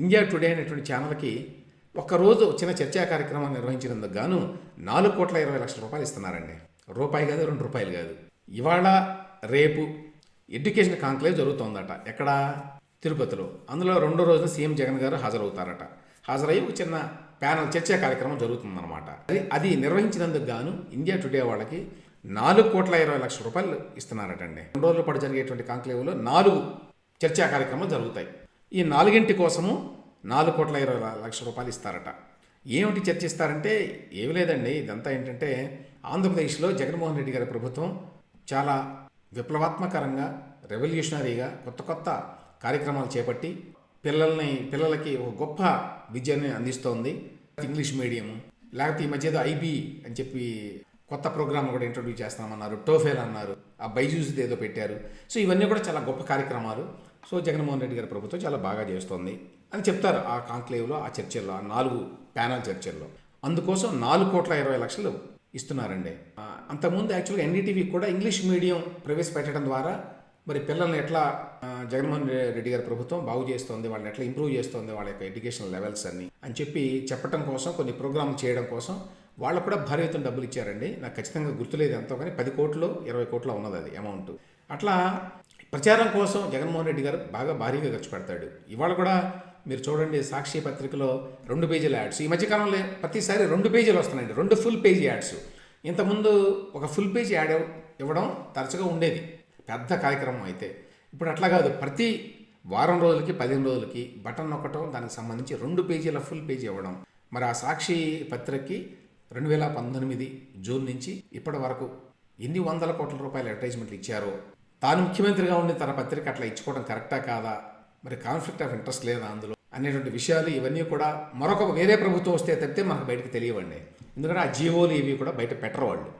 India today అనేటువంటి ఛానల్కి ఒక్కరోజు చిన్న చర్చా కార్యక్రమం నిర్వహించినందుకు గాను నాలుగు కోట్ల ఇరవై లక్షల రూపాయలు ఇస్తున్నారండి. రూపాయి కాదు రెండు రూపాయలు కాదు. ఇవాళ రేపు ఎడ్యుకేషన్ కాంక్లేవ్ జరుగుతోందట. ఎక్కడ? తిరుపతిలో. అందులో రెండో రోజున సీఎం జగన్ గారు హాజరవుతారట. హాజరయ్యి ఒక చిన్న ప్యానల్ చర్చా కార్యక్రమం జరుగుతుందన్నమాట. అది అది నిర్వహించినందుకు గాను ఇండియా టుడే వాళ్ళకి నాలుగు కోట్ల ఇరవై లక్షల రూపాయలు ఇస్తున్నారటండి. రెండు రోజుల పాటు జరిగేటువంటి కాంక్లేవ్లో నాలుగు చర్చా కార్యక్రమాలు జరుగుతాయి. ఈ నాలుగింటి కోసము నాలుగు కోట్ల ఇరవై లక్షల రూపాయలు ఇస్తారట. ఏమిటి చర్చిస్తారంటే ఏమి లేదండి. ఇదంతా ఏంటంటే ఆంధ్రప్రదేశ్లో జగన్మోహన్ రెడ్డి గారి ప్రభుత్వం చాలా విప్లవాత్మకరంగా రెవల్యూషనరీగా కొత్త కొత్త కార్యక్రమాలు చేపట్టి పిల్లల్ని పిల్లలకి ఒక గొప్ప విద్యని అందిస్తోంది. ఇంగ్లీష్ మీడియం లేకపోతే ఈ మధ్య ఏదో ఐబీ అని చెప్పి కొత్త ప్రోగ్రామ్ కూడా ఇంట్రొడ్యూస్ చేస్తామన్నారు. టోఫెల్ అన్నారు. ఆ బైజూస్ ఏదో పెట్టారు. సో ఇవన్నీ కూడా చాలా గొప్ప కార్యక్రమాలు. సో జగన్మోహన్ రెడ్డి గారి ప్రభుత్వం చాలా బాగా చేస్తోంది అని చెప్తారు ఆ కాంక్లేవ్లో ఆ చర్చల్లో ఆ నాలుగు ప్యానల్ చర్చల్లో. అందుకోసం నాలుగు కోట్ల ఇరవై లక్షలు ఇస్తున్నారండి. అంతకుముందు యాక్చువల్గా ఎన్డీటీవీ కూడా ఇంగ్లీష్ మీడియం ప్రవేశపెట్టడం ద్వారా మరి పిల్లల్ని ఎట్లా జగన్మోహన్ రెడ్డి గారి ప్రభుత్వం బాగు చేస్తోంది వాళ్ళని ఎట్లా ఇంప్రూవ్ చేస్తోంది వాళ్ళ యొక్క ఎడ్యుకేషన్ లెవెల్స్ అన్ని అని చెప్పి చెప్పడం కోసం కొన్ని ప్రోగ్రామ్ చేయడం కోసం వాళ్ళకు కూడా భారీ ఎత్తున డబ్బులు ఇచ్చారండి. నాకు ఖచ్చితంగా గుర్తులేదు ఎంతో కానీ పది కోట్లు ఇరవై కోట్ల ఉన్నది అది అమౌంట్. అట్లా ప్రచారం కోసం జగన్మోహన్ రెడ్డి గారు బాగా భారీగా ఖర్చు పెడతాడు. ఇవాళ కూడా మీరు చూడండి సాక్షి పత్రికలో రెండు పేజీల యాడ్స్. ఈ మధ్యకాలంలో ప్రతిసారి రెండు పేజీలు వస్తున్నాయండి. రెండు ఫుల్ పేజీ యాడ్స్. ఇంతకుముందు ఒక ఫుల్ పేజీ యాడ్ ఇవ్వడం తరచుగా ఉండేది. పెద్ద కార్యక్రమం అయితే. ఇప్పుడు అట్లా కాదు. ప్రతి వారం రోజులకి పదిహేను రోజులకి బటన్ నొక్కటం దానికి సంబంధించి రెండు పేజీల ఫుల్ పేజీ ఇవ్వడం. మరి ఆ సాక్షి పత్రికకి రెండు వేల పంతొమ్మిది జూన్ నుంచి ఇప్పటి వరకు ఎన్ని వందల కోట్ల రూపాయల అడ్వర్టైజ్మెంట్లు ఇచ్చారో తాను ముఖ్యమంత్రిగా ఉండి తన పత్రిక అట్లా ఇచ్చుకోవడం కరెక్టా కాదా? మరి కాన్ఫ్లిక్ట్ ఆఫ్ ఇంట్రెస్ట్ లేదా అందులో? అనేటువంటి విషయాలు ఇవన్నీ కూడా మరొక వేరే ప్రభుత్వం వస్తే తప్పితే మనకు బయటకు తెలియవండి. ఎందుకంటే ఆ జీవోలు ఇవి కూడా బయట పెట్టరు వాళ్ళు.